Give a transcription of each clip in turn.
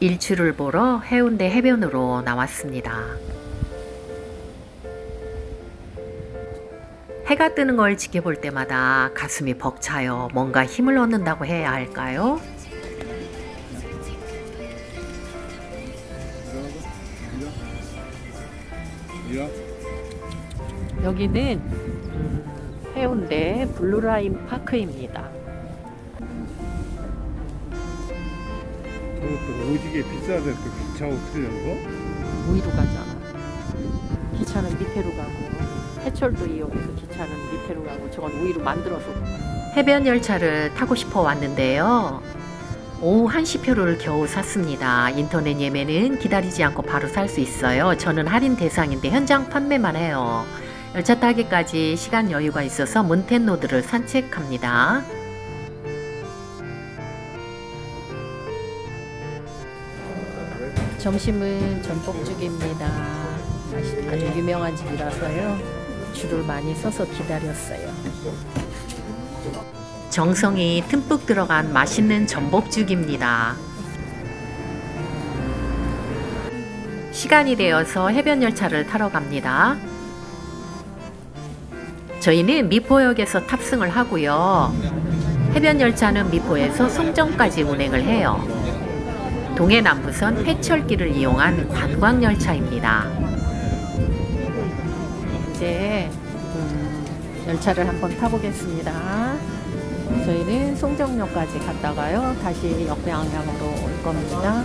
일출을 보러 해운대 해변으로 나왔습니다. 해가 뜨는 걸 지켜볼 때마다 가슴이 벅차요. 뭔가 힘을 얻는다고 해야 할까요? 여기는 음, 해운대 블루라인 파크입니다. 저것도 오지게 비싸대 그 기차하고 틀려서 위로 가잖아. 기차는 밑으로 가고 해철도 이용해서 기차는 밑으로 가고 저건 위로 만들어서 해변 열차를 타고 싶어 왔는데요. 오후 1시 표를 겨우 샀습니다. 인터넷 예매는 기다리지 않고 바로 살 수 있어요. 저는 할인 대상인데 현장 판매만 해요. 열차 타기까지 시간 여유가 있어서 문텐로드를 산책합니다. 점심은 전복죽입니다. 아주 유명한 집이라서요. 줄을 많이 서서 기다렸어요. 정성이 듬뿍 들어간 맛있는 전복죽입니다. 시간이 되어서 해변 열차를 타러 갑니다. 저희는 미포역에서 탑승을 하고요. 해변 열차는 미포에서 송정까지 운행을 해요. 동해남부선 회철길을 이용한 관광 열차입니다. 이제 음, 열차를 한번 타보겠습니다. 저희는 송정역까지 갔다가요 다시 역방향으로 올 겁니다.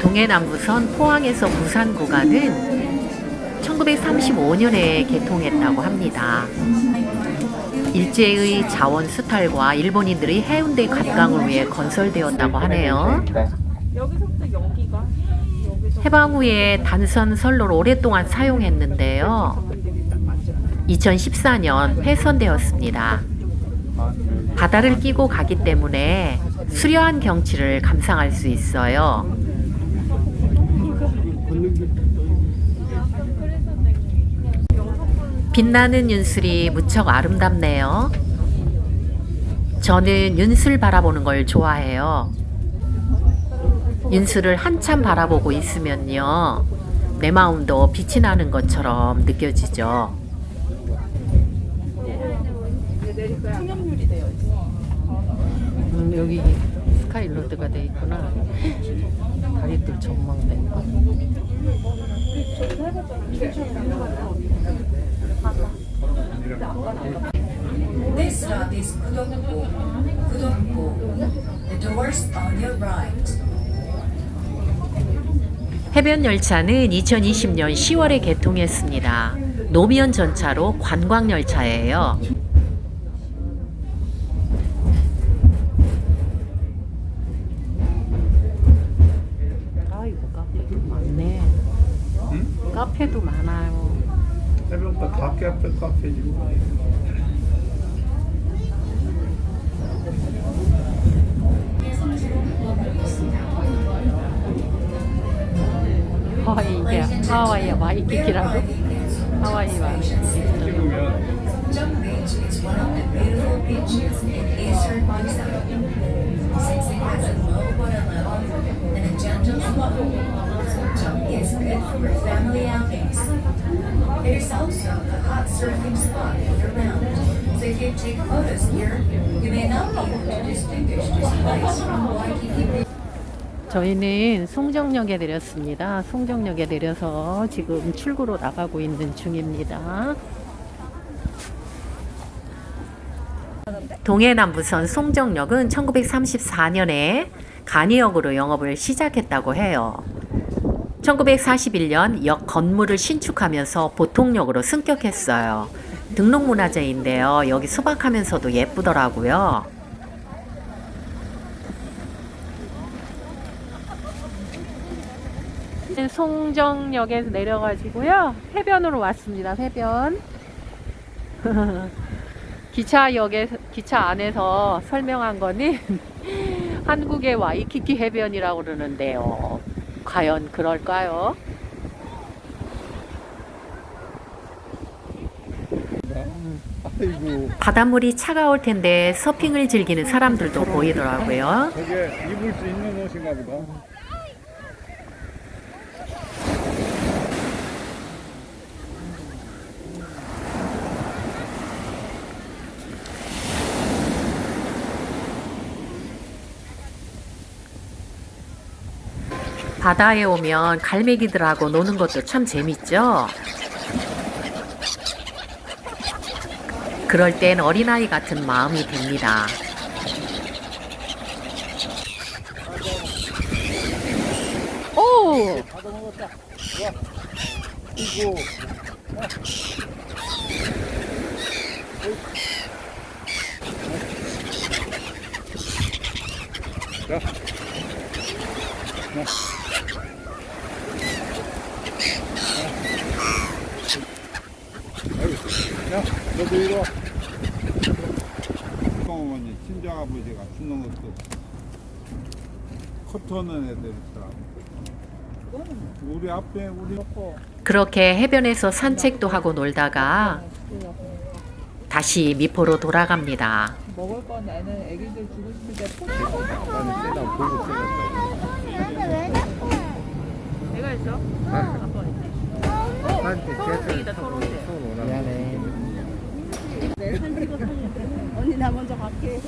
동해남부선 포항에서 부산 구간은 1935년에 개통했다고 합니다. 일제의 자원 수탈과 일본인들의 해운대 관광을 위해 건설되었다고 하네요. 해방 후에 단선 선로를 오랫동안 사용했는데요. 2014년 폐선되었습니다. 바다를 끼고 가기 때문에 수려한 경치를 감상할 수 있어요. 빛나는 윤슬이 무척 아름답네요. 저는 윤슬 바라보는 걸 좋아해요. 윤슬을 한참 바라보고 있으면요. 내 마음도 빛이 나는 것처럼 느껴지죠. 음, 여기 스카이로드가 돼 있구나. 다리들 전망대. This stop is Kudokpo. Kudokpo. The doors on your right. 해변 열차는 2020년 10월에 개통했습니다. 노무현 전차로 관광 열차예요. 아이고 카페도 많네. 응? 카페도 많아요. 해변가 카페 앞에 카페지 하와이 이게 하와이야 와이키키라고? 하와이 와이키키. Beach is good for family outings. It is also a hot surfing spot year round. So if you take photos here, you may not be able to distinguish this place from Waikiki Beach. 저희는 송정역에 내렸습니다. 송정역에 내려서 지금 출구로 나가고 있는 중입니다. 동해남부선 송정역은 1934년에 간이역으로 영업을 시작했다고 해요. 1941년 역 건물을 신축하면서 보통역으로 승격했어요. 등록문화재인데요. 여기 수박하면서도 예쁘더라고요. 송정역에서 내려가지고요 해변으로 왔습니다 해변 기차역에 기차 안에서 설명한 거는 한국의 와이키키 해변이라고 그러는데요 과연 그럴까요? 바닷물이 차가울 텐데 서핑을 즐기는 사람들도 보이더라고요. 저게 입을 수 있는 옷인가 보다. 바다에 오면 갈매기들하고 노는 것도 참 재밌죠? 그럴 땐 어린아이 같은 마음이 듭니다. 오! 이고 자. 아이고, 야, 너도 이리 와. 어머니, 친정아버지가 주는 것도 커터는 애들 있더라고. 우리 앞에 우리 그렇게 해변에서 산책도 하고 놀다가 다시 미포로 돌아갑니다. 먹을 건 애는 애기들 주고 싶을 때 포도 나는 세다 보고 세다. 내가 있어? 아빠 있네. 나한테 초록색이다, 초록색. 미안해. 언니 나 먼저 갈게.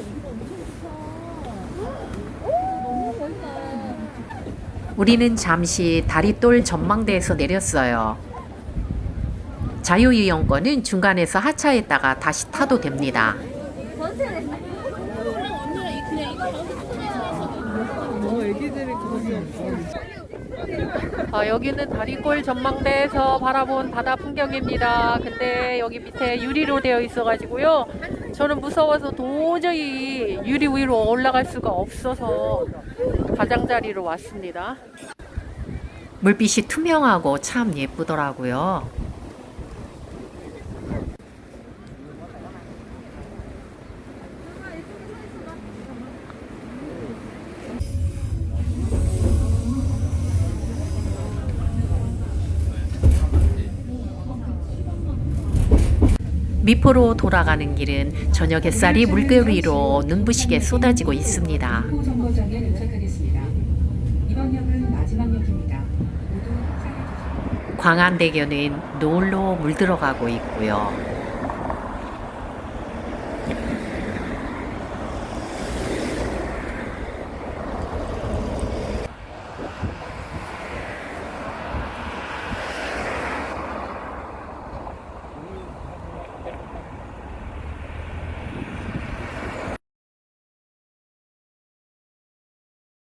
우리는 잠시 다리돌 전망대에서 내렸어요. 자유이용권은 중간에서 하차했다가 다시 타도 됩니다. 아, 여기는 다리골 전망대에서 바라본 바다 풍경입니다. 근데 여기 밑에 유리로 되어 있어가지고요. 저는 무서워서 도저히 유리 위로 올라갈 수가 없어서 가장자리로 왔습니다. 물빛이 투명하고 참 예쁘더라고요. 미포로 돌아가는 길은 저녁 햇살이 물결 위로 눈부시게 쏟아지고 있습니다. 광안대교는 노을로 물들어가고 있고요.